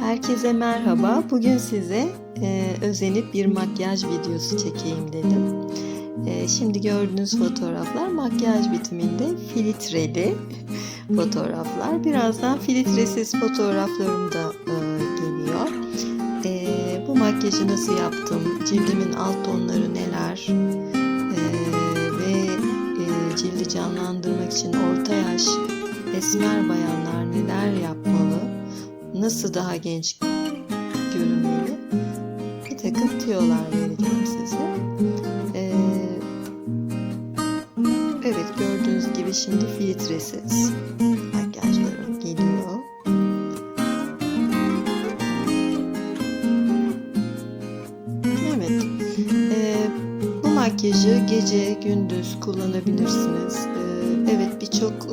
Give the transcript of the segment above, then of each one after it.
Herkese merhaba. Bugün size e, özenip bir makyaj videosu çekeyim dedim. E, şimdi gördüğünüz fotoğraflar makyaj bitiminde filtreli fotoğraflar. Birazdan filtresiz fotoğraflarım da e, geliyor. E, bu makyajı nasıl yaptım? Cildimin alt tonları neler? E, ve e, cildi canlandırmak için orta yaş esmer bayanlar neler yapmalı? Nasıl daha genç görünmeli? Bir takım tiyolar vereceğim size. Ee, evet gördüğünüz gibi şimdi filtresiz makyajlarım geliyor. Evet. Ee, bu makyajı gece gündüz kullanabilirsiniz. Ee, evet birçok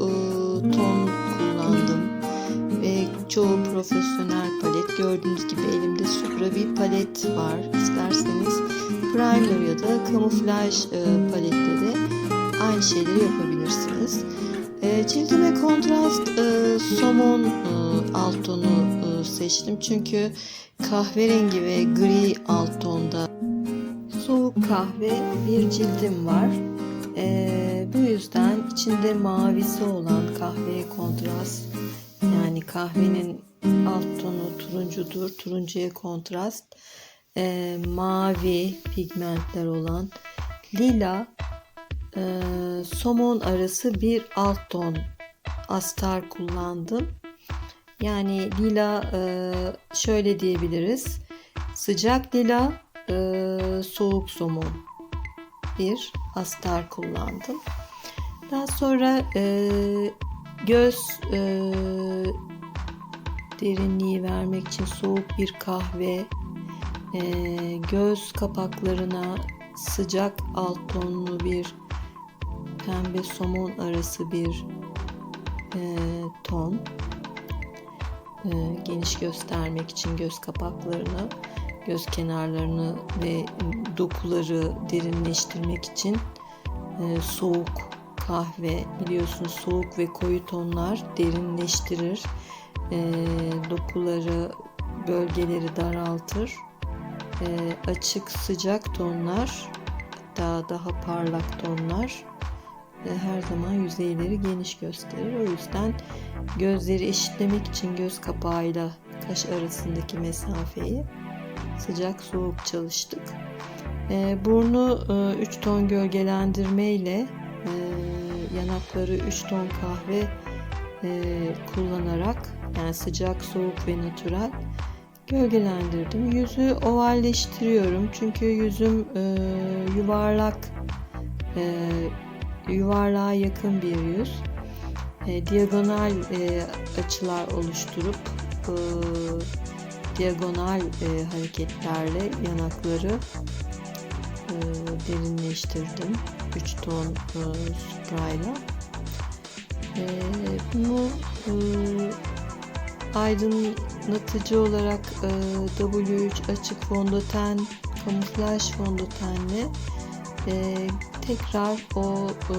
profesyonel palet. Gördüğünüz gibi elimde Supra bir palet var. İsterseniz primer ya da kamuflaj e, de aynı şeyleri yapabilirsiniz. E, kontrast e, somon e, alt tonu e, seçtim çünkü kahverengi ve gri alt tonda soğuk kahve bir cildim var. E, bu yüzden içinde mavisi olan kahveye kontrast yani kahvenin alt tonu turuncudur. Turuncuya kontrast e, mavi pigmentler olan lila e, somon arası bir alt ton astar kullandım. Yani lila e, şöyle diyebiliriz. Sıcak lila e, soğuk somon bir astar kullandım. Daha sonra e, göz e, derinliği vermek için soğuk bir kahve, e, göz kapaklarına sıcak alt tonlu bir pembe somon arası bir e, ton, e, geniş göstermek için göz kapaklarını, göz kenarlarını ve dokuları derinleştirmek için e, soğuk kahve. Biliyorsunuz soğuk ve koyu tonlar derinleştirir e, dokuları bölgeleri daraltır. E, açık sıcak tonlar daha daha parlak tonlar. E, her zaman yüzeyleri geniş gösterir. O yüzden gözleri eşitlemek için göz kapağıyla kaş arasındaki mesafeyi sıcak soğuk çalıştık. E, burnu 3 e, ton gölgelendirme ile e, yanakları 3 ton kahve e, kullanarak yani sıcak, soğuk ve natürel gölgelendirdim. Yüzü ovalleştiriyorum çünkü yüzüm e, yuvarlak e, yuvarlığa yakın bir yüz. E, diagonal e, açılar oluşturup e, diagonal e, hareketlerle yanakları e, derinleştirdim. 3 ton e, sprayla. E, bunu aydınlatıcı olarak e, W3 açık fondöten, kamuflaj fondötenle e, tekrar o e,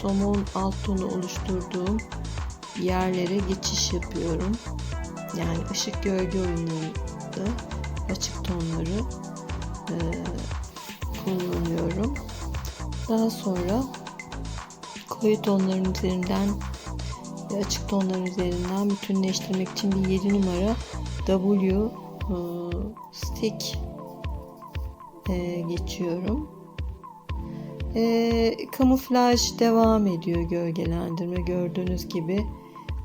somon alt tonu oluşturduğum yerlere geçiş yapıyorum. Yani ışık gölge oyunlarında açık tonları kullanıyorum. Daha sonra koyu tonların üzerinden ve açık tonların üzerinden bütünleştirmek için bir 7 numara W e, stick e, geçiyorum. E, kamuflaj devam ediyor gölgelendirme gördüğünüz gibi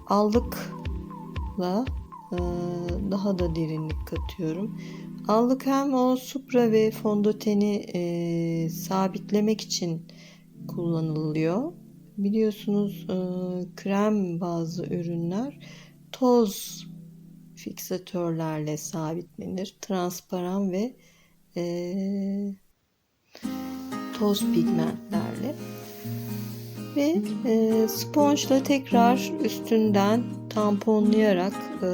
allıkla e, daha da derinlik katıyorum. Allık hem o supra ve fondöteni e, sabitlemek için kullanılıyor. Biliyorsunuz e, krem bazı ürünler toz fiksatörlerle sabitlenir. Transparan ve e, toz pigmentlerle. Ve e, sponjla tekrar üstünden tamponlayarak e,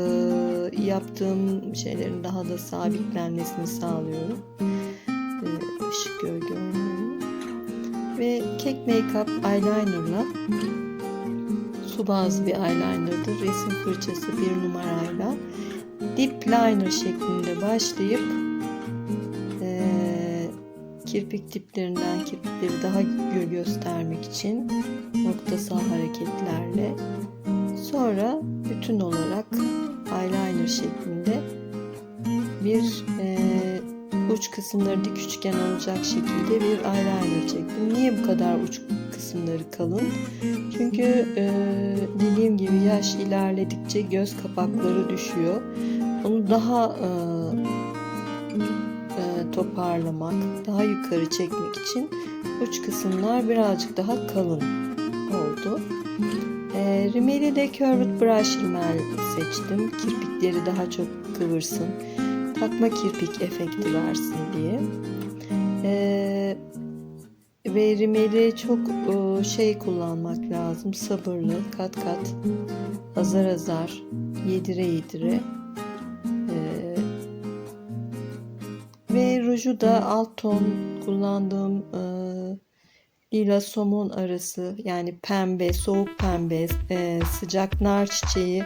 yaptığım şeylerin daha da sabitlenmesini sağlıyorum. E, ışık gölge. Ve Cake Makeup Eyeliner'la su bazlı bir eyeliner'dır. Resim fırçası bir numarayla dip liner şeklinde başlayıp eee, kirpik diplerinden kirpikleri daha gür göstermek için noktasal hareketlerle sonra bütün olarak eyeliner şeklinde bir eee, uç kısımları dik üçgen olacak şekilde bir eyeliner çektim. Niye bu kadar uç kısımları kalın? Çünkü eee, dediğim gibi yaş ilerledikçe göz kapakları düşüyor. Onu daha eee, eee, toparlamak, daha yukarı çekmek için uç kısımlar birazcık daha kalın oldu. Eee rimeli de curved brush rimel seçtim. Kirpikleri daha çok kıvırsın. Takma kirpik efekti versin diye. Eee ve rimeli çok e, şey kullanmak lazım. Sabırlı, kat kat, azar azar, yedire yedire. Eee, ve ruju da alt ton kullandığım e, lila somon arası yani pembe, soğuk pembe, e, sıcak nar çiçeği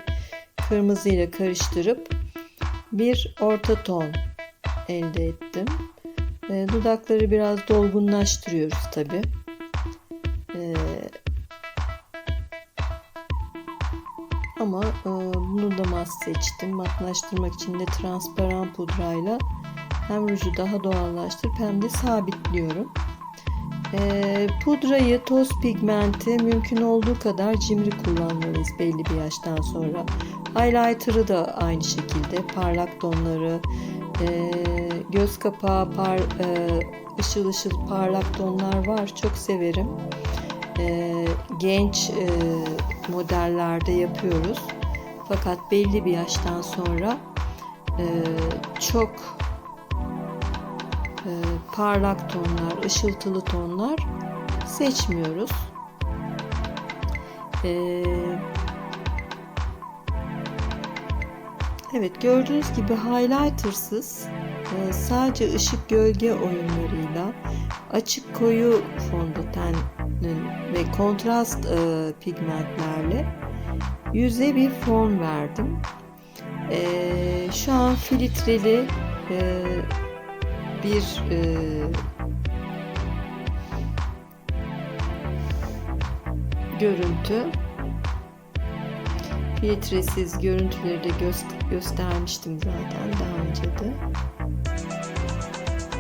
kırmızıyla karıştırıp bir orta ton elde ettim. E, dudakları biraz dolgunlaştırıyoruz tabi. E, ama e, bunu da mat seçtim. Matlaştırmak için de transparan pudrayla hem ruju daha doğallaştırıp hem de sabitliyorum. E, pudrayı, toz pigmenti mümkün olduğu kadar cimri kullanmalıyız belli bir yaştan sonra. Highlighter'ı da aynı şekilde parlak tonları, e, göz kapağı par, e, ışıl ışıl parlak tonlar var. Çok severim. E, genç e, modellerde yapıyoruz. Fakat belli bir yaştan sonra e, çok e, parlak tonlar, ışıltılı tonlar seçmiyoruz. E, evet gördüğünüz gibi highlighter'sız e, sadece ışık gölge oyunlarıyla açık koyu fondötenin ve kontrast e, pigmentlerle yüze bir form verdim. E, şu an filtreli bir görüntü. Filtresiz görüntüleri de gö- göstermiştim zaten daha önce de.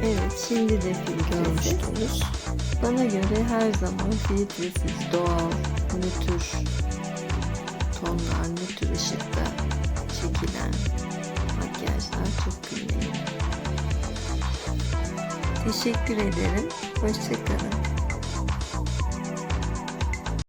Evet şimdi de filtresiz. Bana göre her zaman filtresiz, doğal, nötr tonlar, nötr ışıkta çekilen makyajlar çok kıymetli. Teşekkür ederim. Hoşçakalın.